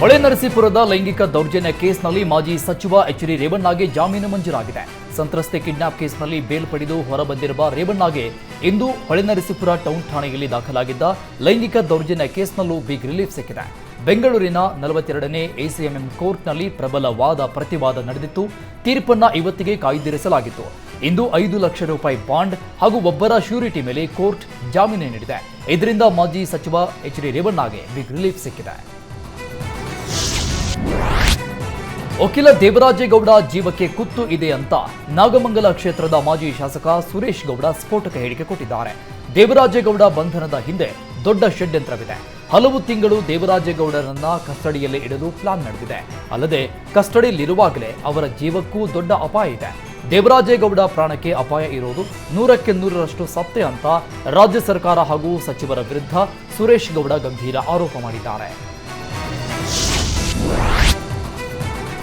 ಹೊಳೆನರಸೀಪುರದ ಲೈಂಗಿಕ ದೌರ್ಜನ್ಯ ಕೇಸ್ನಲ್ಲಿ ಮಾಜಿ ಸಚಿವ ಎಚ್ ಡಿ ರೇವಣ್ಣಗೆ ಜಾಮೀನು ಮಂಜೂರಾಗಿದೆ. ಸಂತ್ರಸ್ತೆ ಕಿಡ್ನಾಪ್ ಕೇಸ್ನಲ್ಲಿ ಬೇಲ್ ಪಡೆದು ಹೊರಬಂದಿರುವ ರೇವಣ್ಣಗೆ ಇಂದು ಹೊಳೆನರಸೀಪುರ ಟೌನ್ ಠಾಣೆಯಲ್ಲಿ ದಾಖಲಾಗಿದ್ದ ಲೈಂಗಿಕ ದೌರ್ಜನ್ಯ ಕೇಸ್ನಲ್ಲೂ ಬಿಗ್ ರಿಲೀಫ್ ಸಿಕ್ಕಿದೆ. ಬೆಂಗಳೂರಿನ ನಲವತ್ತೆರಡನೇ ಎಸಿಎಂಎಂ ಕೋರ್ಟ್ನಲ್ಲಿ ಪ್ರಬಲ ವಾದ ಪ್ರತಿವಾದ ನಡೆದಿತ್ತು. ತೀರ್ಪನ್ನ ಇವತ್ತಿಗೆ ಕಾಯ್ದಿರಿಸಲಾಗಿತ್ತು. ಇಂದು ಐದು ಲಕ್ಷ ರೂಪಾಯಿ ಬಾಂಡ್ ಹಾಗೂ ಒಬ್ಬರ ಶ್ಯೂರಿಟಿ ಮೇಲೆ ಕೋರ್ಟ್ ಜಾಮೀನು ನೀಡಿದೆ. ಇದರಿಂದ ಮಾಜಿ ಸಚಿವ ಎಚ್ ಡಿ ರೇವಣ್ಣಗೆ ಬಿಗ್ ರಿಲೀಫ್ ಸಿಕ್ಕಿದೆ. ವಕೀಲ ದೇವರಾಜೇಗೌಡ ಜೀವಕ್ಕೆ ಕುತ್ತು ಇದೆ ಅಂತ ನಾಗಮಂಗಲ ಕ್ಷೇತ್ರದ ಮಾಜಿ ಶಾಸಕ ಸುರೇಶ್ ಗೌಡ ಸ್ಫೋಟಕ ಹೇಳಿಕೆ ಕೊಟ್ಟಿದ್ದಾರೆ. ದೇವರಾಜೇಗೌಡ ಬಂಧನದ ಹಿಂದೆ ದೊಡ್ಡ ಷಡ್ಯಂತ್ರವಿದೆ. ಹಲವು ತಿಂಗಳು ದೇವರಾಜೇಗೌಡರನ್ನ ಕಸ್ಟಡಿಯಲ್ಲಿ ಇಡಲು ಪ್ಲಾನ್ ನಡೆದಿದೆ. ಅಲ್ಲದೆ ಕಸ್ಟಡಿಯಲ್ಲಿರುವಾಗಲೇ ಅವರ ಜೀವಕ್ಕೂ ದೊಡ್ಡ ಅಪಾಯ ಇದೆ. ದೇವರಾಜೇಗೌಡ ಪ್ರಾಣಕ್ಕೆ ಅಪಾಯ ಇರೋದು ನೂರಕ್ಕೆ ನೂರರಷ್ಟು ಸತ್ಯ ಅಂತ ರಾಜ್ಯ ಸರ್ಕಾರ ಹಾಗೂ ಸಚಿವರ ವಿರುದ್ಧ ಸುರೇಶ್ ಗೌಡ ಗಂಭೀರ ಆರೋಪ ಮಾಡಿದ್ದಾರೆ.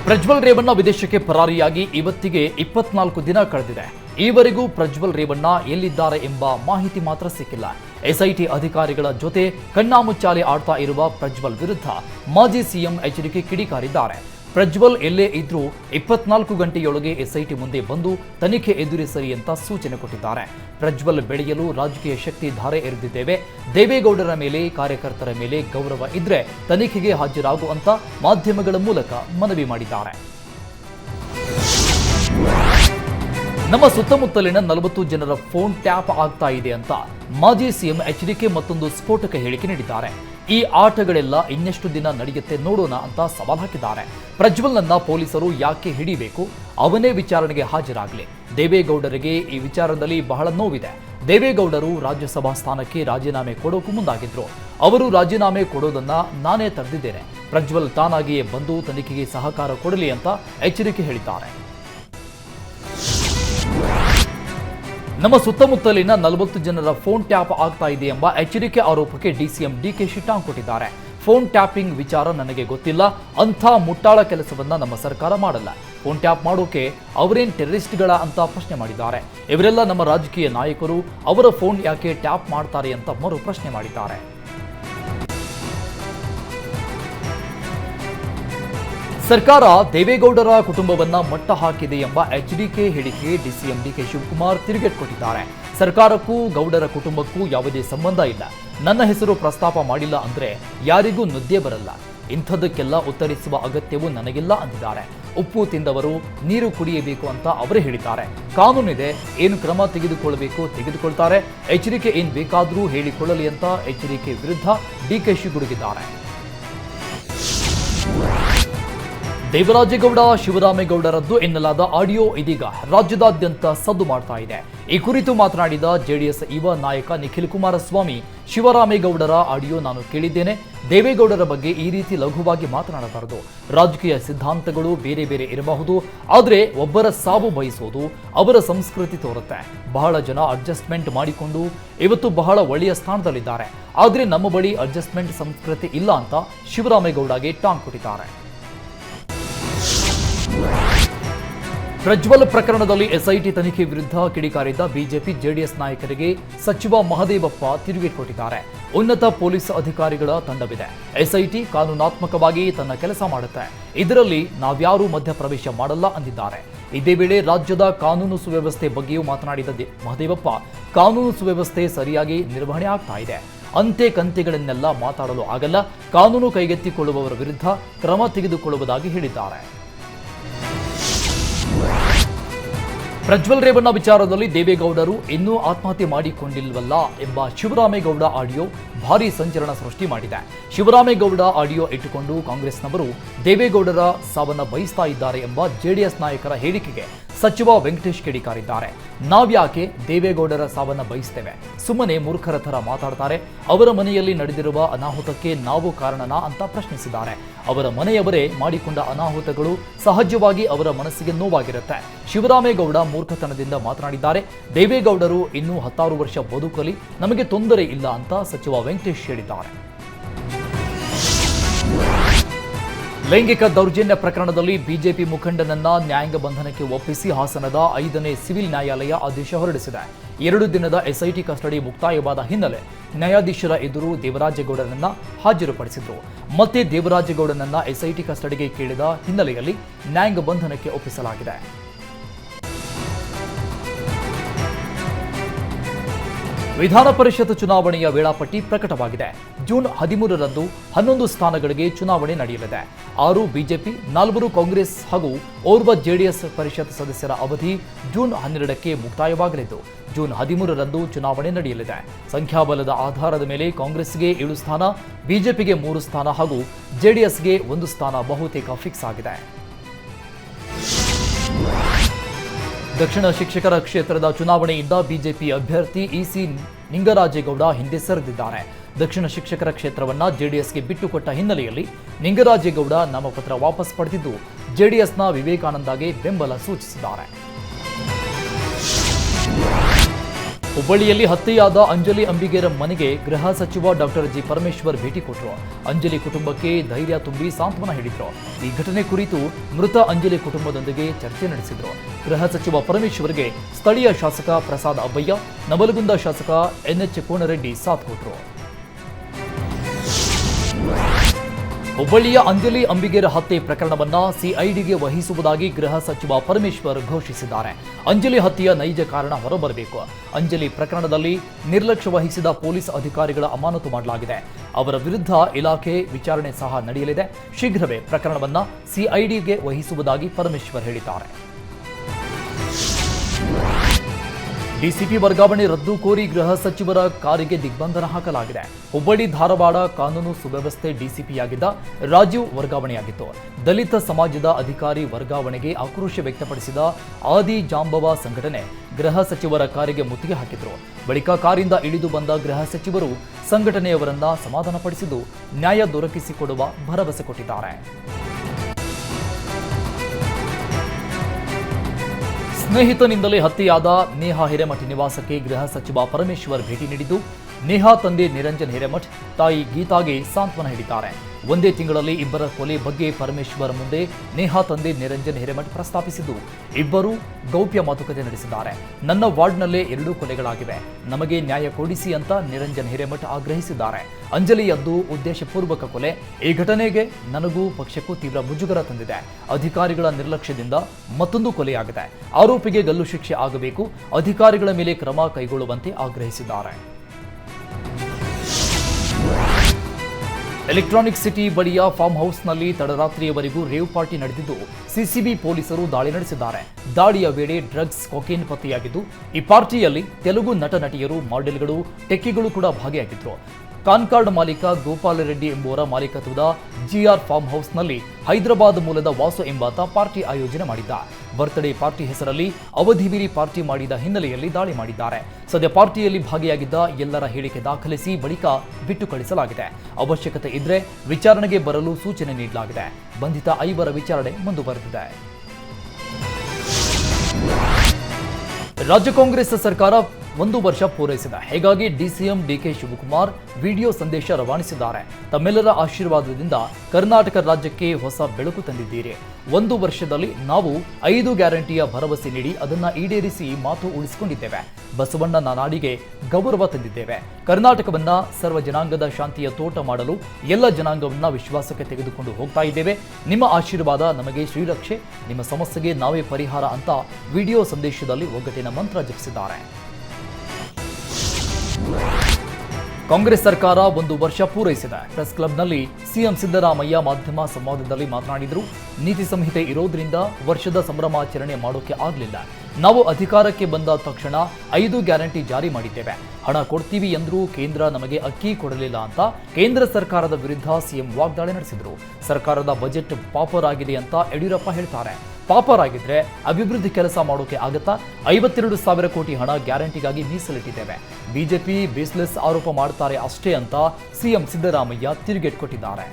ಪ್ರಜ್ವಲ್ ರೇವಣ್ಣ ವಿದೇಶಕ್ಕೆ ಪರಾರಿಯಾಗಿ ಇವತ್ತಿಗೆ ಇಪ್ಪತ್ನಾಲ್ಕು ದಿನ ಕಳೆದಿದೆ. ಈವರೆಗೂ ಪ್ರಜ್ವಲ್ ರೇವಣ್ಣ ಎಲ್ಲಿದ್ದಾರೆ ಎಂಬ ಮಾಹಿತಿ ಮಾತ್ರ ಸಿಕ್ಕಿಲ್ಲ. ಎಸ್ಐಟಿ ಅಧಿಕಾರಿಗಳ ಜೊತೆ ಕಣ್ಣಾಮುಚ್ಚಾಲೆ ಆಡ್ತಾ ಇರುವ ಪ್ರಜ್ವಲ್ ವಿರುದ್ಧ ಮಾಜಿ ಸಿಎಂ ಎಚ್ಚರಿಕೆ ಕಿಡಿಕಾರಿದ್ದಾರೆ. ಪ್ರಜ್ವಲ್ ಎಲ್ಲೇ ಇದ್ರೂ ಇಪ್ಪತ್ನಾಲ್ಕು ಗಂಟೆಯೊಳಗೆ ಎಸ್ಐಟಿ ಮುಂದೆ ಬಂದು ತನಿಖೆ ಎದುರಿಸಲಿ ಅಂತ ಸೂಚನೆ ಕೊಟ್ಟಿದ್ದಾರೆ. ಪ್ರಜ್ವಲ್ ಬೆಳೆಯಲು ರಾಜಕೀಯ ಶಕ್ತಿ ಧಾರೆ ಎರೆದಿದ್ದೇವೆ. ದೇವೇಗೌಡರ ಮೇಲೆ, ಕಾರ್ಯಕರ್ತರ ಮೇಲೆ ಗೌರವ ಇದ್ರೆ ತನಿಖೆಗೆ ಹಾಜರಾಗುವಂತ ಮಾಧ್ಯಮಗಳ ಮೂಲಕ ಮನವಿ ಮಾಡಿದ್ದಾರೆ. ನಮ್ಮ ಸುತ್ತಮುತ್ತಲಿನ ನಲವತ್ತು ಜನರ ಫೋನ್ ಟ್ಯಾಪ್ ಆಗ್ತಾ ಇದೆ ಅಂತ ಮಾಜಿ ಸಿಎಂ ಎಚ್ಡಿಕೆ ಮತ್ತೊಂದು ಸ್ಫೋಟಕ ಹೇಳಿಕೆ ನೀಡಿದ್ದಾರೆ. ಈ ಆಟಗಳೆಲ್ಲ ಇನ್ನೆಷ್ಟು ದಿನ ನಡೆಯುತ್ತೆ ನೋಡೋಣ ಅಂತ ಸವಾಲ್ ಹಾಕಿದ್ದಾರೆ. ಪ್ರಜ್ವಲ್ನನ್ನ ಪೊಲೀಸರು ಯಾಕೆ ಹಿಡಿಬೇಕು? ಅವನೇ ವಿಚಾರಣೆಗೆ ಹಾಜರಾಗಲಿ. ದೇವೇಗೌಡರಿಗೆ ಈ ವಿಚಾರದಲ್ಲಿ ಬಹಳ ನೋವಿದೆ. ದೇವೇಗೌಡರು ರಾಜ್ಯಸಭಾ ಸ್ಥಾನಕ್ಕೆ ರಾಜೀನಾಮೆ ಕೊಡೋಕು ಮುಂದಾಗಿದ್ರು. ಅವರು ರಾಜೀನಾಮೆ ಕೊಡೋದನ್ನ ನಾನೇ ತಡೆದಿದ್ದೇನೆ ಪ್ರಜ್ವಲ್ ತಾನಾಗಿಯೇ ಬಂದು ತನಿಖೆಗೆ ಸಹಕಾರ ಕೊಡಲಿ ಅಂತ ಎಚ್ಚರಿಕೆ ಹೇಳಿದ್ದಾರೆ. ನಮ್ಮ ಸುತ್ತಮುತ್ತಲಿನ ನಲವತ್ತು ಜನರ ಫೋನ್ ಟ್ಯಾಪ್ ಆಗ್ತಾ ಇದೆ ಎಂಬ ಎಚ್ಚರಿಕೆ ಆರೋಪಕ್ಕೆ ಡಿಸಿಎಂ ಡಿಕೆ ಶಿಟಾಂಗ್ ಕೊಟ್ಟಿದ್ದಾರೆ. ಫೋನ್ ಟ್ಯಾಪಿಂಗ್ ವಿಚಾರ ನನಗೆ ಗೊತ್ತಿಲ್ಲ. ಅಂಥ ಮುಟ್ಟಾಳ ಕೆಲಸವನ್ನ ನಮ್ಮ ಸರ್ಕಾರ ಮಾಡಲ್ಲ. ಫೋನ್ ಟ್ಯಾಪ್ ಮಾಡೋಕೆ ಅವರೇನ್ ಟೆರರಿಸ್ಟ್ಗಳ ಅಂತ ಪ್ರಶ್ನೆ ಮಾಡಿದ್ದಾರೆ. ಇವರೆಲ್ಲ ನಮ್ಮ ರಾಜಕೀಯ ನಾಯಕರು, ಅವರ ಫೋನ್ ಯಾಕೆ ಟ್ಯಾಪ್ ಮಾಡ್ತಾರೆ ಅಂತ ಮರು ಪ್ರಶ್ನೆ ಮಾಡಿದ್ದಾರೆ. ಸರ್ಕಾರ ದೇವೇಗೌಡರ ಕುಟುಂಬವನ್ನ ಮಟ್ಟ ಹಾಕಿದೆ ಎಂಬ ಎಚ್ಡಿಕೆ ಹೇಳಿಕೆ ಡಿಸಿಎಂ ಡಿಕೆ ಶಿವಕುಮಾರ್ ತಿರುಗೇಟ್ಕೊಟ್ಟಿದ್ದಾರೆ. ಸರ್ಕಾರಕ್ಕೂ ಗೌಡರ ಕುಟುಂಬಕ್ಕೂ ಯಾವುದೇ ಸಂಬಂಧ ಇಲ್ಲ. ನನ್ನ ಹೆಸರು ಪ್ರಸ್ತಾಪ ಮಾಡಿಲ್ಲ ಅಂದ್ರೆ ಯಾರಿಗೂ ನುದ್ದೆ ಬರಲ್ಲ. ಇಂಥದ್ದಕ್ಕೆಲ್ಲ ಉತ್ತರಿಸುವ ಅಗತ್ಯವೂ ನನಗಿಲ್ಲ ಅಂದಿದ್ದಾರೆ. ಉಪ್ಪು ತಿಂದವರು ನೀರು ಕುಡಿಯಬೇಕು ಅಂತ ಅವರೇ ಹೇಳಿದ್ದಾರೆ. ಕಾನೂನಿದೆ ಏನು ಕ್ರಮ ತೆಗೆದುಕೊಳ್ಳಬೇಕು ತೆಗೆದುಕೊಳ್ತಾರೆ. ಎಚ್ಚರಿಕೆ ಏನ್ ಬೇಕಾದರೂ ಹೇಳಿಕೊಳ್ಳಲಿ ಅಂತ ಎಚ್ಚರಿಕೆ ವಿರುದ್ಧ ಡಿಕೆಶಿ ಗುಡುಗಿದ್ದಾರೆ ದೇವರಾಜೇಗೌಡ, ಶಿವರಾಮೇಗೌಡರದ್ದು ಎನ್ನಲಾದ ಆಡಿಯೋ ಇದೀಗ ರಾಜ್ಯದಾದ್ಯಂತ ಸದ್ದು ಮಾಡ್ತಾ ಇದೆ. ಈ ಕುರಿತು ಮಾತನಾಡಿದ ಜೆಡಿಎಸ್ ಯುವ ನಾಯಕ ನಿಖಿಲ್ ಕುಮಾರಸ್ವಾಮಿ, ಶಿವರಾಮೇಗೌಡರ ಆಡಿಯೋ ನಾನು ಕೇಳಿದ್ದೇನೆ. ದೇವೇಗೌಡರ ಬಗ್ಗೆ ಈ ರೀತಿ ಲಘುವಾಗಿ ಮಾತನಾಡಬಾರದು. ರಾಜಕೀಯ ಸಿದ್ಧಾಂತಗಳು ಬೇರೆ ಬೇರೆ ಇರಬಹುದು. ಆದರೆ ಒಬ್ಬರ ಸಾವು ಬಯಸೋದು ಅವರ ಸಂಸ್ಕೃತಿ ತೋರುತ್ತೆ. ಬಹಳ ಜನ ಅಡ್ಜಸ್ಟ್ಮೆಂಟ್ ಮಾಡಿಕೊಂಡು ಇವತ್ತು ಬಹಳ ಒಳ್ಳೆಯ ಸ್ಥಾನದಲ್ಲಿದ್ದಾರೆ. ಆದರೆ ನಮ್ಮ ಬಳಿ ಅಡ್ಜಸ್ಟ್ಮೆಂಟ್ ಸಂಸ್ಕೃತಿ ಇಲ್ಲ ಅಂತ ಶಿವರಾಮೇಗೌಡಗೆ ಟಾಂಗ್ ಕೊಟ್ಟಿದ್ದಾರೆ. ಪ್ರಜ್ವಲ್ ಪ್ರಕರಣದಲ್ಲಿ ಎಸ್ಐಟಿ ತನಿಖೆ ವಿರುದ್ಧ ಕಿಡಿಕಾರಿದ್ದ ಬಿಜೆಪಿ ಜೆಡಿಎಸ್ ನಾಯಕರಿಗೆ ಸಚಿವ ಮಹದೇವಪ್ಪ ತಿರುಗೇಟು ಕೊಟ್ಟಿದ್ದಾರೆ. ಉನ್ನತ ಪೊಲೀಸ್ ಅಧಿಕಾರಿಗಳ ತಂಡವಿದೆ. ಎಸ್ಐಟಿ ಕಾನೂನಾತ್ಮಕವಾಗಿ ತನ್ನ ಕೆಲಸ ಮಾಡುತ್ತೆ. ಇದರಲ್ಲಿ ನಾವ್ಯಾರೂ ಮಧ್ಯಪ್ರವೇಶ ಮಾಡಲ್ಲ ಅಂದಿದ್ದಾರೆ. ಇದೇ ವೇಳೆ ರಾಜ್ಯದ ಕಾನೂನು ಸುವ್ಯವಸ್ಥೆ ಬಗ್ಗೆಯೂ ಮಾತನಾಡಿದ ಮಹದೇವಪ್ಪ, ಕಾನೂನು ಸುವ್ಯವಸ್ಥೆ ಸರಿಯಾಗಿ ನಿರ್ವಹಣೆ ಆಗ್ತಾ ಇದೆ. ಅಂತೆ ಕಂತೆಗಳನ್ನೆಲ್ಲ ಮಾತಾಡಲು ಆಗಲ್ಲ. ಕಾನೂನು ಕೈಗೆತ್ತಿಕೊಳ್ಳುವವರ ವಿರುದ್ಧ ಕ್ರಮ ತೆಗೆದುಕೊಳ್ಳುವುದಾಗಿ ಹೇಳಿದ್ದಾರೆ. ಪ್ರಜ್ವಲ್ ರೇವಣ್ಣ ವಿಚಾರದಲ್ಲಿ ದೇವೇಗೌಡರು ಇನ್ನೂ ಆತ್ಮಹತ್ಯೆ ಮಾಡಿಕೊಂಡಿಲ್ವಲ್ಲ ಎಂಬ ಶಿವರಾಮೇಗೌಡ ಆಡಿಯೋ ಭಾರೀ ಸಂಚಲನ ಸೃಷ್ಟಿ ಮಾಡಿದೆ. ಶಿವರಾಮೇಗೌಡ ಆಡಿಯೋ ಇಟ್ಟುಕೊಂಡು ಕಾಂಗ್ರೆಸ್ನವರು ದೇವೇಗೌಡರ ಸಾವನ್ನ ಬಯಸ್ತಾ ಇದ್ದಾರೆ ಎಂಬ ಜೆಡಿಎಸ್ ನಾಯಕರ ಹೇಳಿಕೆಗೆ ಸಚಿವ ವೆಂಕಟೇಶ್ ಕಿಡಿಕಾರಿದ್ದಾರೆ. ನಾವ್ಯಾಕೆ ದೇವೇಗೌಡರ ಸಾವನ್ನ ಬಯಸ್ತೇವೆ? ಸುಮ್ಮನೆ ಮೂರ್ಖರ ಥರ ಮಾತಾಡ್ತಾರೆ. ಅವರ ಮನೆಯಲ್ಲಿ ನಡೆದಿರುವ ಅನಾಹುತಕ್ಕೆ ನಾವು ಕಾರಣನಾ ಅಂತ ಪ್ರಶ್ನಿಸಿದ್ದಾರೆ. ಅವರ ಮನೆಯವರೇ ಮಾಡಿಕೊಂಡ ಅನಾಹುತಗಳು ಸಹಜವಾಗಿ ಅವರ ಮನಸ್ಸಿಗೆ ನೋವಾಗಿರುತ್ತೆ. ಶಿವರಾಮೇಗೌಡ ಮೂರ್ಖತನದಿಂದ ಮಾತನಾಡಿದ್ದಾರೆ. ದೇವೇಗೌಡರು ಇನ್ನೂ ಹತ್ತಾರು ವರ್ಷ ಬದುಕಲಿ, ನಮಗೆ ತೊಂದರೆ ಇಲ್ಲ ಅಂತ ಸಚಿವ ವೆಂಕಟೇಶ್ ಹೇಳಿದ್ದಾರೆ. ಲೈಂಗಿಕ ದೌರ್ಜನ್ಯ ಪ್ರಕರಣದಲ್ಲಿ ಬಿಜೆಪಿ ಮುಖಂಡನನ್ನ ನ್ಯಾಯಾಂಗ ಬಂಧನಕ್ಕೆ ಒಪ್ಪಿಸಿ ಹಾಸನದ ಐದನೇ ಸಿವಿಲ್ ನ್ಯಾಯಾಲಯ ಆದೇಶ ಹೊರಡಿಸಿದೆ. ಎರಡು ದಿನದ ಎಸ್ಐಟಿ ಕಸ್ಟಡಿ ಮುಕ್ತಾಯವಾದ ಹಿನ್ನೆಲೆ ನ್ಯಾಯಾಧೀಶರ ಎದುರು ದೇವರಾಜೇಗೌಡರನ್ನ ಹಾಜರುಪಡಿಸಿದ್ರು. ಮತ್ತೆ ದೇವರಾಜೇಗೌಡನನ್ನ ಎಸ್ಐಟಿ ಕಸ್ಟಡಿಗೆ ಕೇಳಿದ ಹಿನ್ನೆಲೆಯಲ್ಲಿ ನ್ಯಾಯಾಂಗ ಬಂಧನಕ್ಕೆ ಒಪ್ಪಿಸಲಾಗಿದೆ. ವಿಧಾನ ಪರಿಷತ್ ಚುನಾವಣೆಯ ವೇಳಾಪಟ್ಟಿ ಪ್ರಕಟವಾಗಿದೆ. ಜೂನ್ ಹದಿಮೂರರಂದು ಹನ್ನೊಂದು ಸ್ಥಾನಗಳಿಗೆ ಚುನಾವಣೆ ನಡೆಯಲಿದೆ. ಆರು ಬಿಜೆಪಿ, ನಾಲ್ವರು ಕಾಂಗ್ರೆಸ್ ಹಾಗೂ ಓರ್ವ ಜೆಡಿಎಸ್ ಪರಿಷತ್ ಸದಸ್ಯರ ಅವಧಿ ಜೂನ್ ಹನ್ನೆರಡಕ್ಕೆ ಮುಕ್ತಾಯವಾಗಲಿದ್ದು, ಜೂನ್ ಹದಿಮೂರರಂದು ಚುನಾವಣೆ ನಡೆಯಲಿದೆ. ಸಂಖ್ಯಾಬಲದ ಆಧಾರದ ಮೇಲೆ ಕಾಂಗ್ರೆಸ್ಗೆ ಏಳು ಸ್ಥಾನ, ಬಿಜೆಪಿಗೆ ಮೂರು ಸ್ಥಾನ ಹಾಗೂ ಜೆಡಿಎಸ್ಗೆ ಒಂದು ಸ್ಥಾನ ಬಹುತೇಕ ಫಿಕ್ಸ್ ಆಗಿದೆ. ದಕ್ಷಿಣ ಶಿಕ್ಷಕರ ಕ್ಷೇತ್ರದ ಚುನಾವಣೆಯಿಂದ ಬಿಜೆಪಿ ಅಭ್ಯರ್ಥಿ ಇಸಿ ನಿಂಗರಾಜೇಗೌಡ ಹಿಂದೆ ಸರಿದಿದ್ದಾರೆ. ದಕ್ಷಿಣ ಶಿಕ್ಷಕರ ಕ್ಷೇತ್ರವನ್ನ ಜೆಡಿಎಸ್ಗೆ ಬಿಟ್ಟುಕೊಟ್ಟ ಹಿನ್ನೆಲೆಯಲ್ಲಿ ನಿಂಗರಾಜೇಗೌಡ ನಾಮಪತ್ರ ವಾಪಸ್ ಪಡೆದಿದ್ದು, ಜೆಡಿಎಸ್ನ ವಿವೇಕಾನಂದಗೆ ಬೆಂಬಲ ಸೂಚಿಸಿದ್ದಾರೆ. ಹುಬ್ಬಳ್ಳಿಯಲ್ಲಿ ಹತ್ಯೆಯಾದ ಅಂಜಲಿ ಅಂಬಿಗೇರ ಮನೆಗೆ ಗೃಹ ಸಚಿವ ಡಾಕ್ಟರ್ ಜಿ ಪರಮೇಶ್ವರ್ ಭೇಟಿ ಕೊಟ್ಟರು. ಅಂಜಲಿ ಕುಟುಂಬಕ್ಕೆ ಧೈರ್ಯ ತುಂಬಿ ಸಾಂತ್ವನ ಹೇಳಿದ್ರು. ಈ ಘಟನೆ ಕುರಿತು ಮೃತ ಅಂಜಲಿ ಕುಟುಂಬದೊಂದಿಗೆ ಚರ್ಚೆ ನಡೆಸಿದ್ರು. ಗೃಹ ಸಚಿವ ಪರಮೇಶ್ವರ್ಗೆ ಸ್ಥಳೀಯ ಶಾಸಕ ಪ್ರಸಾದ್ ಅಬ್ಬಯ್ಯ, ನವಲಗುಂದ ಶಾಸಕ ಎನ್ಎಚ್ ಕೋನರೆಡ್ಡಿ ಸಾಥ್ ಕೊಟ್ಟರು ಹುಬ್ಬಳ್ಳಿಯ ಅಂಜಲಿ ಅಂಬಿಗೇರ ಹತ್ಯೆ ಪ್ರಕರಣವನ್ನ ಸಿಐಡಿಗೆ ವಹಿಸುವುದಾಗಿ ಗೃಹ ಸಚಿವ ಪರಮೇಶ್ವರ್ ಘೋಷಿಸಿದ್ದಾರೆ. ಅಂಜಲಿ ಹತ್ಯೆಯ ನೈಜ ಕಾರಣ ಹೊರಬರಬೇಕು. ಅಂಜಲಿ ಪ್ರಕರಣದಲ್ಲಿ ನಿರ್ಲಕ್ಷ್ಯ ವಹಿಸಿದ ಪೊಲೀಸ್ ಅಧಿಕಾರಿಗಳ ಅಮಾನತು ಮಾಡಲಾಗಿದೆ. ಅವರ ವಿರುದ್ಧ ಇಲಾಖೆ ವಿಚಾರಣೆ ಸಹ ನಡೆಯಲಿದೆ. ಶೀಘ್ರವೇ ಪ್ರಕರಣವನ್ನ ಸಿಐಡಿಗೆ ವಹಿಸುವುದಾಗಿ ಪರಮೇಶ್ವರ್ ಹೇಳಿದ್ದಾರೆ. ಡಿಸಿಪಿ ವರ್ಗಾವಣೆ ರದ್ದು ಕೋರಿ ಗೃಹ ಸಚಿವರ ಕಾರಿಗೆ ದಿಗ್ಬಂಧನ ಹಾಕಲಾಗಿದೆ. ಹುಬ್ಬಳ್ಳಿ, ಧಾರವಾಡ ಕಾನೂನು ಸುವ್ಯವಸ್ಥೆ ಡಿಸಿಪಿಯಾಗಿದ್ದ ರಾಜೀವ್ ವರ್ಗಾವಣೆಯಾಗಿತ್ತು. ದಲಿತ ಸಮಾಜದ ಅಧಿಕಾರಿ ವರ್ಗಾವಣೆಗೆ ಆಕ್ರೋಶ ವ್ಯಕ್ತಪಡಿಸಿದ ಆದಿ ಜಾಂಬವ ಸಂಘಟನೆ ಗೃಹ ಸಚಿವರ ಕಾರಿಗೆ ಮುತ್ತಿಗೆ ಹಾಕಿದ್ರು. ಬಳಿಕ ಕಾರಿಂದ ಇಳಿದು ಬಂದ ಗೃಹ ಸಚಿವರು ಸಂಘಟನೆಯವರನ್ನ ಸಮಾಧಾನಪಡಿಸಿದ್ದು ನ್ಯಾಯ ದೊರಕಿಸಿಕೊಡುವ ಭರವಸೆ ಕೊಟ್ಟಿದ್ದಾರೆ. ಸ್ನೇಹಿತನಿಂದಲೇ ಹತ್ಯೆಯಾದ ನೇಹಾ ಹಿರೇಮಠ ನಿವಾಸಕ್ಕೆ ಗೃಹ ಸಚಿವ ಪರಮೇಶ್ವರ್ ಭೇಟಿ ನೀಡಿದ್ದು, ನೇಹಾ ತಂದೆ ನಿರಂಜನ್ ಹಿರೇಮಠ್ ತಾಯಿ ಗೀತಾಗೆ ಸಾಂತ್ವನ ಹೇಳಿದ್ದಾರೆ. ಒಂದೇ ತಿಂಗಳಲ್ಲಿ ಇಬ್ಬರ ಕೊಲೆ ಬಗ್ಗೆ ಪರಮೇಶ್ವರ್ ಮುಂದೆ ನೇಹಾ ತಂದೆ ನಿರಂಜನ್ ಹಿರೇಮಠ್ ಪ್ರಸ್ತಾಪಿಸಿದ್ದು. ಇಬ್ಬರು ಗೌಪ್ಯ ಮಾತುಕತೆ ನಡೆಸಿದ್ದಾರೆ. ನನ್ನ ವಾರ್ಡ್ನಲ್ಲೇ ಎರಡೂ ಕೊಲೆಗಳಾಗಿವೆ. ನಮಗೆ ನ್ಯಾಯ ಕೊಡಿಸಿ ಅಂತ ನಿರಂಜನ್ ಹಿರೇಮಠ್ ಆಗ್ರಹಿಸಿದ್ದಾರೆ. ಅಂಜಲಿಯದ್ದು ಉದ್ದೇಶಪೂರ್ವಕ ಕೊಲೆ. ಈ ಘಟನೆಗೆ ನನಗೂ ಪಕ್ಷಕ್ಕೂ ತೀವ್ರ ಮುಜುಗರ ತಂದಿದೆ. ಅಧಿಕಾರಿಗಳ ನಿರ್ಲಕ್ಷ್ಯದಿಂದ ಮತ್ತೊಂದು ಕೊಲೆಯಾಗಿದೆ. ಆರೋಪಿಗೆ ಗಲ್ಲು ಶಿಕ್ಷೆ ಆಗಬೇಕು. ಅಧಿಕಾರಿಗಳ ಮೇಲೆ ಕ್ರಮ ಕೈಗೊಳ್ಳುವಂತೆ ಆಗ್ರಹಿಸಿದ್ದಾರೆ. ಎಲೆಕ್ಟ್ರಾನಿಕ್ ಸಿಟಿ ಬಳಿಯ ಫಾರ್ಮ್ ಹೌಸ್ನಲ್ಲಿ ತಡರಾತ್ರಿಯವರೆಗೂ ರೇವ್ ಪಾರ್ಟಿ ನಡೆದಿದ್ದು, ಸಿಸಿಬಿ ಪೊಲೀಸರು ದಾಳಿ ನಡೆಸಿದ್ದಾರೆ. ದಾಳಿಯ ವೇಳೆ ಡ್ರಗ್ಸ್, ಕೊಕೇನ್ ಪತ್ತೆಯಾಗಿದ್ದು, ಈ ಪಾರ್ಟಿಯಲ್ಲಿ ತೆಲುಗು ನಟ ನಟಿಯರು ಮಾಡೆಲ್ಗಳು, ಟೆಕ್ಕಿಗಳು ಕೂಡ ಭಾಗಿಯಾಗಿದ್ರು. ಕಾನ್ಕಾರ್ಡ್ ಮಾಲೀಕ ಗೋಪಾಲ ರೆಡ್ಡಿ ಎಂಬುವರ ಮಾಲೀಕತ್ವದ ಜಿಆರ್ ಫಾರ್ಮ್ ಹೌಸ್ನಲ್ಲಿ ಹೈದರಾಬಾದ್ ಮೂಲದ ವಾಸು ಎಂಬಾತ ಪಾರ್ಟಿ ಆಯೋಜನೆ ಮಾಡಿದ್ದ. ಬರ್ತ್ಡೇ ಪಾರ್ಟಿ ಹೆಸರಲ್ಲಿ ಅವಧಿ ಮೀರಿ ಪಾರ್ಟಿ ಮಾಡಿದ ಹಿನ್ನೆಲೆಯಲ್ಲಿ ದಾಳಿ ಮಾಡಿದ್ದಾರೆ. ಸದ್ಯ ಪಾರ್ಟಿಯಲ್ಲಿ ಭಾಗಿಯಾಗಿದ್ದ ಎಲ್ಲರ ಹೇಳಿಕೆ ದಾಖಲಿಸಿ ಬಳಿಕ ಬಿಟ್ಟು ಕಳಿಸಲಾಗಿದೆ. ಅವಶ್ಯಕತೆ ಇದ್ರೆ ವಿಚಾರಣೆಗೆ ಬರಲು ಸೂಚನೆ ನೀಡಲಾಗಿದೆ. ಬಂಧಿತ ಐವರ ವಿಚಾರಣೆ ಮುಂದುವರೆದಿದೆ. ರಾಜ್ಯ ಕಾಂಗ್ರೆಸ್ ಸರ್ಕಾರ ಒಂದು ವರ್ಷ ಪೂರೈಸಿದೆ. ಹೀಗಾಗಿ ಡಿಸಿಎಂ ಡಿಕೆ ಶಿವಕುಮಾರ್ ವಿಡಿಯೋ ಸಂದೇಶ ರವಾನಿಸಿದ್ದಾರೆ. ತಮ್ಮೆಲ್ಲರ ಆಶೀರ್ವಾದದಿಂದ ಕರ್ನಾಟಕ ರಾಜ್ಯಕ್ಕೆ ಹೊಸ ಬೆಳಕು ತಂದಿದ್ದೀರಿ. ಒಂದು ವರ್ಷದಲ್ಲಿ ನಾವು ಐದು ಗ್ಯಾರಂಟಿಯ ಭರವಸೆ ನೀಡಿ ಅದನ್ನ ಈಡೇರಿಸಿ ಮಾತು ಉಳಿಸಿಕೊಂಡಿದ್ದೇವೆ. ಬಸವಣ್ಣನ ನಾಡಿಗೆ ಗೌರವ ತಂದಿದ್ದೇವೆ. ಕರ್ನಾಟಕವನ್ನ ಸರ್ವ ಜನಾಂಗದ ಶಾಂತಿಯ ತೋಟ ಮಾಡಲು ಎಲ್ಲ ಜನಾಂಗವನ್ನ ವಿಶ್ವಾಸಕ್ಕೆ ತೆಗೆದುಕೊಂಡು ಹೋಗ್ತಾ ಇದ್ದೇವೆ. ನಿಮ್ಮ ಆಶೀರ್ವಾದ ನಮಗೆ ಶ್ರೀರಕ್ಷೆ, ನಿಮ್ಮ ಸಮಸ್ಯೆಗೆ ನಾವೇ ಪರಿಹಾರ ಅಂತ ವಿಡಿಯೋ ಸಂದೇಶದಲ್ಲಿ ಒಗ್ಗಟ್ಟಿನ ಮಂತ್ರ ಜಪಿಸಿದ್ದಾರೆ. ಕಾಂಗ್ರೆಸ್ ಸರ್ಕಾರ ಒಂದು ವರ್ಷ ಪೂರೈಸಿದೆ. ಪ್ರೆಸ್ ಕ್ಲಬ್ನಲ್ಲಿ ಸಿಎಂ ಸಿದ್ದರಾಮಯ್ಯ ಮಾಧ್ಯಮ ಸಂವಾದದಲ್ಲಿ ಮಾತನಾಡಿದರು, ನೀತಿ ಸಂಹಿತೆ ಇರೋದ್ರಿಂದ ವರ್ಷದ ಸಂಭ್ರಮಾಚರಣೆ ಮಾಡೋಕೆ ಆಗಲಿಲ್ಲ. ನಾವು ಅಧಿಕಾರಕ್ಕೆ ಬಂದ ತಕ್ಷಣ ಐದು ಗ್ಯಾರಂಟಿ ಜಾರಿ ಮಾಡಿದ್ದೇವೆ. ಹಣ ಕೊಡ್ತೀವಿ ಎಂದರೂ ಕೇಂದ್ರ ನಮಗೆ ಅಕ್ಕಿ ಕೊಡಲಿಲ್ಲ ಅಂತ ಕೇಂದ್ರ ಸರ್ಕಾರದ ವಿರುದ್ಧ ಸಿಎಂ ವಾಗ್ದಾಳಿ ನಡೆಸಿದರು. ಸರ್ಕಾರದ ಬಜೆಟ್ ಪಾಪರ್ ಆಗಿದೆ ಅಂತ ಯಡಿಯೂರಪ್ಪ ಹೇಳ್ತಾರೆ. ಪಾಪರ್ ಆಗಿದ್ರೆ ಅಭಿವೃದ್ಧಿ ಕೆಲಸ ಮಾಡೋಕೆ ಆಗುತ್ತಾ? ಐವತ್ತೆರಡು ಸಾವಿರ ಕೋಟಿ ಹಣ ಗ್ಯಾರಂಟಿಗಾಗಿ ಮೀಸಲಿಟ್ಟಿದ್ದೇವೆ. ಬಿಜೆಪಿ ಬೇಸ್ಲೆಸ್ ಆರೋಪ ಮಾಡ್ತಾರೆ ಅಷ್ಟೇ ಅಂತ ಸಿಎಂ ಸಿದ್ದರಾಮಯ್ಯ ತಿರುಗೇಟ್ ಕೊಟ್ಟಿದ್ದಾರೆ.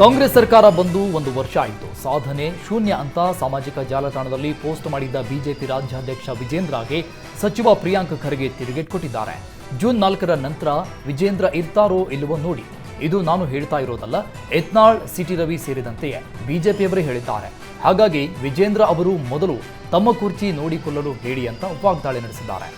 ಕಾಂಗ್ರೆಸ್ ಸರ್ಕಾರ ಬಂದು ಒಂದು ವರ್ಷ ಆಯಿತು. ಸಾಧನೆ ಶೂನ್ಯ ಅಂತ ಸಾಮಾಜಿಕ ಜಾಲತಾಣದಲ್ಲಿ ಪೋಸ್ಟ್ ಮಾಡಿದ್ದ ಬಿಜೆಪಿ ರಾಜ್ಯಾಧ್ಯಕ್ಷ ವಿಜೇಂದ್ರಗೆ ಸಚಿವ ಪ್ರಿಯಾಂಕ್ ಖರ್ಗೆ ತಿರುಗೇಟ್ ಕೊಟ್ಟಿದ್ದಾರೆ. ಜೂನ್ ನಾಲ್ಕರ ನಂತರ ವಿಜೇಂದ್ರ ಇರ್ತಾರೋ ಇಲ್ಲವೋ ನೋಡಿ. ಇದು ನಾನು ಹೇಳ್ತಾ ಇರೋದಲ್ಲ, ಯತ್ನಾಳ್, ಸಿಟಿ ರವಿ ಸೇರಿದಂತೆ ಬಿಜೆಪಿಯವರೇ ಹೇಳಿದ್ದಾರೆ. ಹಾಗಾಗಿ ವಿಜೇಂದ್ರ ಅವರು ಮೊದಲು ತಮ್ಮ ಕುರ್ಚಿ ನೋಡಿಕೊಳ್ಳಲು ಹೇಳಿ ಅಂತ ವಾಗ್ದಾಳಿ ನಡೆಸಿದ್ದಾರೆ.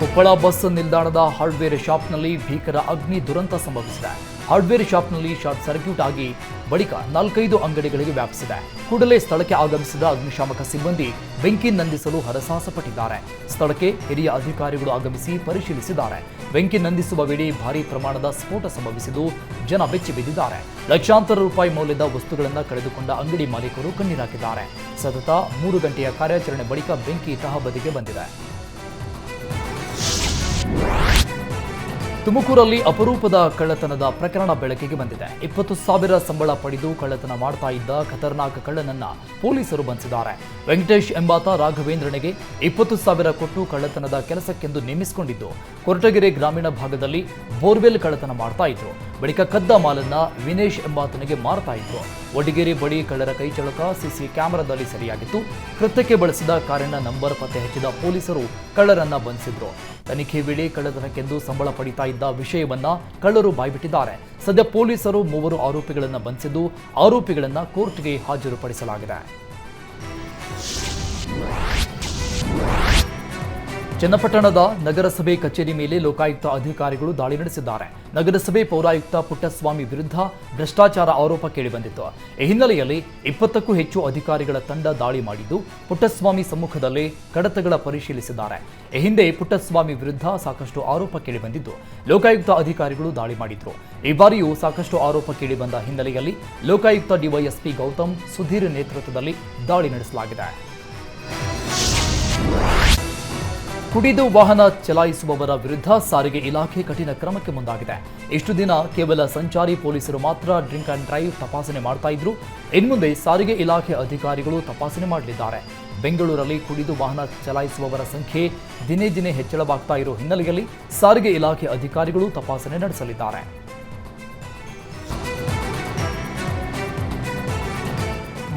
ಕೊಪ್ಪಳ ಬಸ್ ನಿಲ್ದಾಣದ ಹಾರ್ಡ್ವೇರ್ ಶಾಪ್ನಲ್ಲಿ ಭೀಕರ ಅಗ್ನಿ ದುರಂತ ಸಂಭವಿಸಿದೆ. ಹಾರ್ಡ್ವೇರ್ ಶಾಪ್ನಲ್ಲಿ ಶಾರ್ಟ್ ಸರ್ಕ್ಯೂಟ್ ಆಗಿ ಬಳಿಕ ನಾಲ್ಕೈದು ಅಂಗಡಿಗಳಿಗೆ ವ್ಯಾಪಿಸಿದೆ. ಕೂಡಲೇ ಸ್ಥಳಕ್ಕೆ ಆಗಮಿಸಿದ ಅಗ್ನಿಶಾಮಕ ಸಿಬ್ಬಂದಿ ಬೆಂಕಿ ನಂದಿಸಲು ಹರಸಾಹಸ ಪಟ್ಟಿದ್ದಾರೆ ಸ್ಥಳಕ್ಕೆ ಹಿರಿಯ ಅಧಿಕಾರಿಗಳು ಆಗಮಿಸಿ ಪರಿಶೀಲಿಸಿದ್ದಾರೆ. ಬೆಂಕಿ ನಂದಿಸುವ ವೇಳೆ ಭಾರೀ ಪ್ರಮಾಣದ ಸ್ಫೋಟ ಸಂಭವಿಸಿದ್ದು ಜನ ಬೆಚ್ಚಿ ಬಿದ್ದಿದ್ದಾರೆ. ಲಕ್ಷಾಂತರ ರೂಪಾಯಿ ಮೌಲ್ಯದ ವಸ್ತುಗಳನ್ನು ಕಳೆದುಕೊಂಡ ಅಂಗಡಿ ಮಾಲೀಕರು ಕಣ್ಣೀರಾಕಿದ್ದಾರೆ ಸತತ ಮೂರು ಗಂಟೆಯ ಕಾರ್ಯಾಚರಣೆ ಬಳಿಕ ಬೆಂಕಿ ತಹಬದಿಗೆ ಬಂದಿದೆ. ತುಮಕೂರಲ್ಲಿ ಅಪರೂಪದ ಕಳ್ಳತನದ ಪ್ರಕರಣ ಬೆಳಕಿಗೆ ಬಂದಿದೆ. ಇಪ್ಪತ್ತು ಸಾವಿರ ಸಂಬಳ ಪಡೆದು ಕಳ್ಳತನ ಮಾಡ್ತಾ ಇದ್ದ ಖತರ್ನಾಕ್ ಕಳ್ಳನನ್ನ ಪೊಲೀಸರು ಬಂಧಿಸಿದ್ದಾರೆ. ವೆಂಕಟೇಶ್ ಎಂಬಾತ ರಾಘವೇಂದ್ರನಿಗೆ ಇಪ್ಪತ್ತು ಸಾವಿರ ಕೊಟ್ಟು ಕಳ್ಳತನದ ಕೆಲಸಕ್ಕೆಂದು ನೇಮಿಸಿಕೊಂಡಿದ್ದು, ಕೊರಟಗೆರೆ ಗ್ರಾಮೀಣ ಭಾಗದಲ್ಲಿ ಬೋರ್ವೆಲ್ ಕಳ್ಳತನ ಮಾಡ್ತಾ ಇದ್ರು. ಬಳಿಕ ಕದ್ದ ಮಾಲನ್ನ ವಿನೇಶ್ ಎಂಬಾತನಿಗೆ ಮಾರ್ತಾ ಇದ್ರು. ಒಡಿಗೆರೆ ಬಳಿ ಕಳ್ಳರ ಕೈಚಳಕ ಸಿಸಿ ಕ್ಯಾಮೆರಾದಲ್ಲಿ ಸರಿಯಾಗಿತ್ತು. ಕೃತ್ಯಕ್ಕೆ ಬಳಸಿದ ಕಾರಿನ ನಂಬರ್ ಪತ್ತೆ ಹಚ್ಚಿದ ಪೊಲೀಸರು ಕಳ್ಳರನ್ನ ಬಂಧಿಸಿದ್ರು. ತನಿಖೆ ವೇಳೆ ಕಳ್ಳತನಕ್ಕೆಂದು ಸಂಬಳ ಪಡಿತಾ ಇದ್ದ ವಿಷಯವನ್ನ ಕಳ್ಳರು ಬಾಯ್ಬಿಟ್ಟಿದ್ದಾರೆ. ಸದ್ಯ ಪೊಲೀಸರು ಮೂವರು ಆರೋಪಿಗಳನ್ನು ಬಂಧಿಸಿದ್ದು, ಆರೋಪಿಗಳನ್ನು ಕೋರ್ಟ್ಗೆ ಹಾಜರುಪಡಿಸಲಾಗಿದೆ. ಚನ್ನಪಟ್ಟಣದ ನಗರಸಭೆ ಕಚೇರಿ ಮೇಲೆ ಲೋಕಾಯುಕ್ತ ಅಧಿಕಾರಿಗಳು ದಾಳಿ ನಡೆಸಿದ್ದಾರೆ. ನಗರಸಭೆ ಪೌರಾಯುಕ್ತ ಪುಟ್ಟಸ್ವಾಮಿ ವಿರುದ್ಧ ಭ್ರಷ್ಟಾಚಾರ ಆರೋಪ ಕೇಳಿಬಂದಿತ್ತು. ಈ ಹಿನ್ನೆಲೆಯಲ್ಲಿ ಇಪ್ಪತ್ತಕ್ಕೂ ಹೆಚ್ಚು ಅಧಿಕಾರಿಗಳ ತಂಡ ದಾಳಿ ಮಾಡಿದ್ದು, ಪುಟ್ಟಸ್ವಾಮಿ ಸಮ್ಮುಖದಲ್ಲಿ ಕಡತಗಳ ಪರಿಶೀಲಿಸಿದ್ದಾರೆ. ಈ ಹಿಂದೆ ಪುಟ್ಟಸ್ವಾಮಿ ವಿರುದ್ಧ ಸಾಕಷ್ಟು ಆರೋಪ ಕೇಳಿಬಂದಿದ್ದು, ಲೋಕಾಯುಕ್ತ ಅಧಿಕಾರಿಗಳು ದಾಳಿ ಮಾಡಿದ್ರು. ಈ ಬಾರಿಯೂ ಸಾಕಷ್ಟು ಆರೋಪ ಕೇಳಿಬಂದ ಹಿನ್ನೆಲೆಯಲ್ಲಿ ಲೋಕಾಯುಕ್ತ ಡಿವೈಎಸ್ಪಿ ಗೌತಮ್ ಸುಧೀರ್ ನೇತೃತ್ವದಲ್ಲಿ ದಾಳಿ ನಡೆಸಲಾಗಿದೆ. ಕುಡಿದು ವಾಹನ ಚಲಾಯಿಸುವವರ ವಿರುದ್ಧ ಸಾರಿಗೆ ಇಲಾಖೆ ಕಠಿಣ ಕ್ರಮಕ್ಕೆ ಮುಂದಾಗಿದೆ. ಇಷ್ಟು ದಿನ ಕೇವಲ ಸಂಚಾರಿ ಪೊಲೀಸರು ಮಾತ್ರ ಡ್ರಿಂಕ್ ಅಂಡ್ ಡ್ರೈವ್ ತಪಾಸಣೆ ಮಾಡ್ತಾ ಇದ್ರು. ಇನ್ಮುಂದೆ ಸಾರಿಗೆ ಇಲಾಖೆ ಅಧಿಕಾರಿಗಳು ತಪಾಸಣೆ ಮಾಡಲಿದ್ದಾರೆ. ಬೆಂಗಳೂರಲ್ಲಿ ಕುಡಿದು ವಾಹನ ಚಲಾಯಿಸುವವರ ಸಂಖ್ಯೆ ದಿನೇ ದಿನೇ ಹೆಚ್ಚಳವಾಗ್ತಾ ಇರೋ ಹಿನ್ನೆಲೆಯಲ್ಲಿ ಸಾರಿಗೆ ಇಲಾಖೆ ಅಧಿಕಾರಿಗಳು ತಪಾಸಣೆ ನಡೆಸಲಿದ್ದಾರೆ.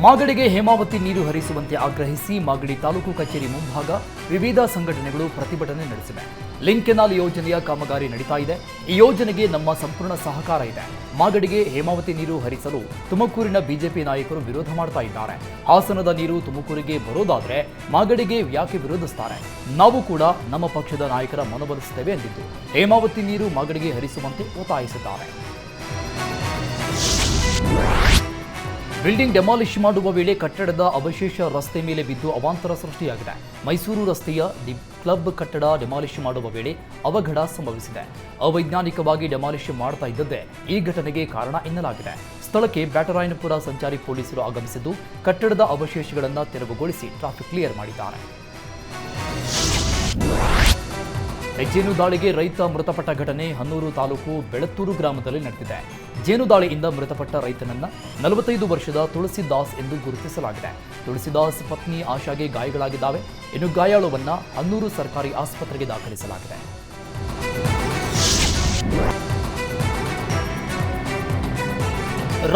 ಮಾಗಡಿಗೆ ಹೇಮಾವತಿ ನೀರು ಹರಿಸುವಂತೆ ಆಗ್ರಹಿಸಿ ಮಾಗಡಿ ತಾಲೂಕು ಕಚೇರಿ ಮುಂಭಾಗ ವಿವಿಧ ಸಂಘಟನೆಗಳು ಪ್ರತಿಭಟನೆ ನಡೆಸಿವೆ. ಲಿಂಕ್ ಕೆನಾಲ್ ಯೋಜನೆಯ ಕಾಮಗಾರಿ ನಡೀತಾ ಇದೆ. ಈ ಯೋಜನೆಗೆ ನಮ್ಮ ಸಂಪೂರ್ಣ ಸಹಕಾರ ಇದೆ. ಮಾಗಡಿಗೆ ಹೇಮಾವತಿ ನೀರು ಹರಿಸಲು ತುಮಕೂರಿನ ಬಿಜೆಪಿ ನಾಯಕರು ವಿರೋಧ ಮಾಡ್ತಾ ಇದ್ದಾರೆ. ಹಾಸನದ ನೀರು ತುಮಕೂರಿಗೆ ಬರೋದಾದ್ರೆ ಮಾಗಡಿಗೆ ಯಾಕೆ ವಿರೋಧಿಸ್ತಾರೆ? ನಾವು ಕೂಡ ನಮ್ಮ ಪಕ್ಷದ ನಾಯಕರ ಮನವೊಲಿಸುತ್ತೇವೆ ಎಂದಿದ್ದು, ಹೇಮಾವತಿ ನೀರು ಮಾಗಡಿಗೆ ಹರಿಸುವಂತೆ ಒತ್ತಾಯಿಸಿದ್ದಾರೆ. ಬಿಲ್ಡಿಂಗ್ ಡೆಮಾಲಿಷ್ ಮಾಡುವ ವೇಳೆ ಕಟ್ಟಡದ ಅವಶೇಷ ರಸ್ತೆ ಮೇಲೆ ಬಿದ್ದು ಅವಾಂತರ ಸೃಷ್ಟಿಯಾಗಿದೆ. ಮೈಸೂರು ರಸ್ತೆಯ ದಿ ಕ್ಲಬ್ ಕಟ್ಟಡ ಡೆಮಾಲಿಷ್ ಮಾಡುವ ವೇಳೆ ಅವಘಡ ಸಂಭವಿಸಿದೆ. ಅವೈಜ್ಞಾನಿಕವಾಗಿ ಡೆಮಾಲಿಷ್ ಮಾಡ್ತಾ ಇದ್ದದ್ದೇ ಈ ಘಟನೆಗೆ ಕಾರಣ ಎನ್ನಲಾಗಿದೆ. ಸ್ಥಳಕ್ಕೆ ಬ್ಯಾಟರಾಯನಪುರ ಸಂಚಾರಿ ಪೊಲೀಸರು ಆಗಮಿಸಿದ್ದು, ಕಟ್ಟಡದ ಅವಶೇಷಗಳನ್ನು ತೆರವುಗೊಳಿಸಿ ಟ್ರಾಫಿಕ್ ಕ್ಲಿಯರ್ ಮಾಡಿದ್ದಾರೆ. ಜೇನು ದಾಳಿಗೆ ರೈತ ಮೃತಪಟ್ಟ ಘಟನೆ ಹನ್ನೂರು ತಾಲೂಕು ಬೆಳತ್ತೂರು ಗ್ರಾಮದಲ್ಲಿ ನಡೆದಿದೆ. ಜೇನು ದಾಳಿಯಿಂದ ಮೃತಪಟ್ಟ ರೈತನನ್ನ ನಲವತ್ತೈದು ವರ್ಷದ ತುಳಸಿದಾಸ್ ಎಂದು ಗುರುತಿಸಲಾಗಿದೆ. ತುಳಸಿದಾಸ್ ಪತ್ನಿ ಆಶಾಗೆ ಗಾಯಗಳಾಗಿದ್ದಾವೆ. ಇನ್ನು ಗಾಯಾಳುವನ್ನ ಹನ್ನೂರು ಸರ್ಕಾರಿ ಆಸ್ಪತ್ರೆಗೆ ದಾಖಲಿಸಲಾಗಿದೆ.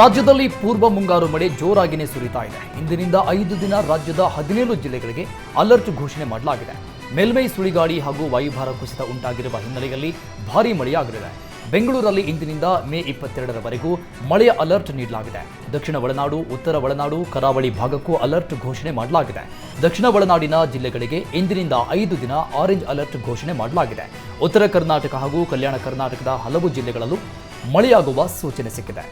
ರಾಜ್ಯದಲ್ಲಿ ಪೂರ್ವ ಮುಂಗಾರು ಮಳೆ ಜೋರಾಗಿನೇ ಸುರಿತಾ ಇದೆ. ಇಂದಿನಿಂದ ಐದು ದಿನ ರಾಜ್ಯದ ಹದಿನೇಳು ಜಿಲ್ಲೆಗಳಿಗೆ ಅಲರ್ಟ್ ಘೋಷಣೆ ಮಾಡಲಾಗಿದೆ. ಮೇಲ್ಮೈ ಸುಳಿಗಾಳಿ ಹಾಗೂ ವಾಯುಭಾರ ಕುಸಿತ ಉಂಟಾಗಿರುವ ಹಿನ್ನೆಲೆಯಲ್ಲಿ ಭಾರೀ ಮಳೆಯಾಗಲಿದೆ. ಬೆಂಗಳೂರಲ್ಲಿ ಇಂದಿನಿಂದ ಮೇ ಇಪ್ಪತ್ತೆರಡರವರೆಗೂ ಮಳೆಯ ಅಲರ್ಟ್ ನೀಡಲಾಗಿದೆ. ದಕ್ಷಿಣ ಒಳನಾಡು, ಉತ್ತರ ಒಳನಾಡು, ಕರಾವಳಿ ಭಾಗಕ್ಕೂ ಅಲರ್ಟ್ ಘೋಷಣೆ ಮಾಡಲಾಗಿದೆ. ದಕ್ಷಿಣ ಒಳನಾಡಿನ ಜಿಲ್ಲೆಗಳಿಗೆ ಇಂದಿನಿಂದ ಐದು ದಿನ ಆರೆಂಜ್ ಅಲರ್ಟ್ ಘೋಷಣೆ ಮಾಡಲಾಗಿದೆ. ಉತ್ತರ ಕರ್ನಾಟಕ ಹಾಗೂ ಕಲ್ಯಾಣ ಕರ್ನಾಟಕದ ಹಲವು ಜಿಲ್ಲೆಗಳಲ್ಲೂ ಮಳೆಯಾಗುವ ಸೂಚನೆ ಸಿಕ್ಕಿದೆ.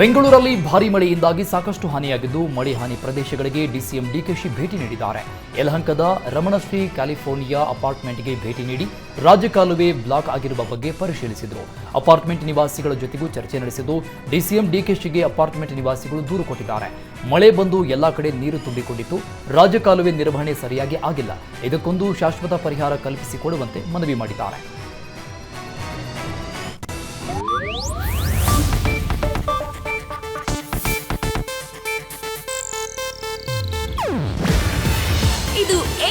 ಬೆಂಗಳೂರಲ್ಲಿ ಭಾರಿ ಮಳೆಯಿಂದಾಗಿ ಸಾಕಷ್ಟು ಹಾನಿಯಾಗಿದ್ದು, ಮಳೆ ಹಾನಿ ಪ್ರದೇಶಗಳಿಗೆ ಡಿಸಿಎಂ ಡಿಕೆಶಿ ಭೇಟಿ ನೀಡಿದ್ದಾರೆ. ಯಲಹಂಕದ ರಮಣಶ್ರೀ, ಕ್ಯಾಲಿಫೋರ್ನಿಯಾ ಅಪಾರ್ಟ್ಮೆಂಟ್ಗೆ ಭೇಟಿ ನೀಡಿ ರಾಜಕಾಲುವೆ ಬ್ಲಾಕ್ ಆಗಿರುವ ಬಗ್ಗೆ ಪರಿಶೀಲಿಸಿದರು. ಅಪಾರ್ಟ್ಮೆಂಟ್ ನಿವಾಸಿಗಳ ಜೊತೆಗೂ ಚರ್ಚೆ ನಡೆಸಿದ್ದು, ಡಿಸಿಎಂ ಡಿಕೆಶಿಗೆ ಅಪಾರ್ಟ್ಮೆಂಟ್ ನಿವಾಸಿಗಳು ದೂರು ಕೊಟ್ಟಿದ್ದಾರೆ. ಮಳೆ ಬಂದು ಎಲ್ಲಾ ಕಡೆ ನೀರು ತುಂಬಿಕೊಂಡಿತ್ತು. ರಾಜಕಾಲುವೆ ನಿರ್ವಹಣೆ ಸರಿಯಾಗಿ ಆಗಿಲ್ಲ. ಇದಕ್ಕೊಂದು ಶಾಶ್ವತ ಪರಿಹಾರ ಕಲ್ಪಿಸಿಕೊಡುವಂತೆ ಮನವಿ ಮಾಡಿದ್ದಾರೆ.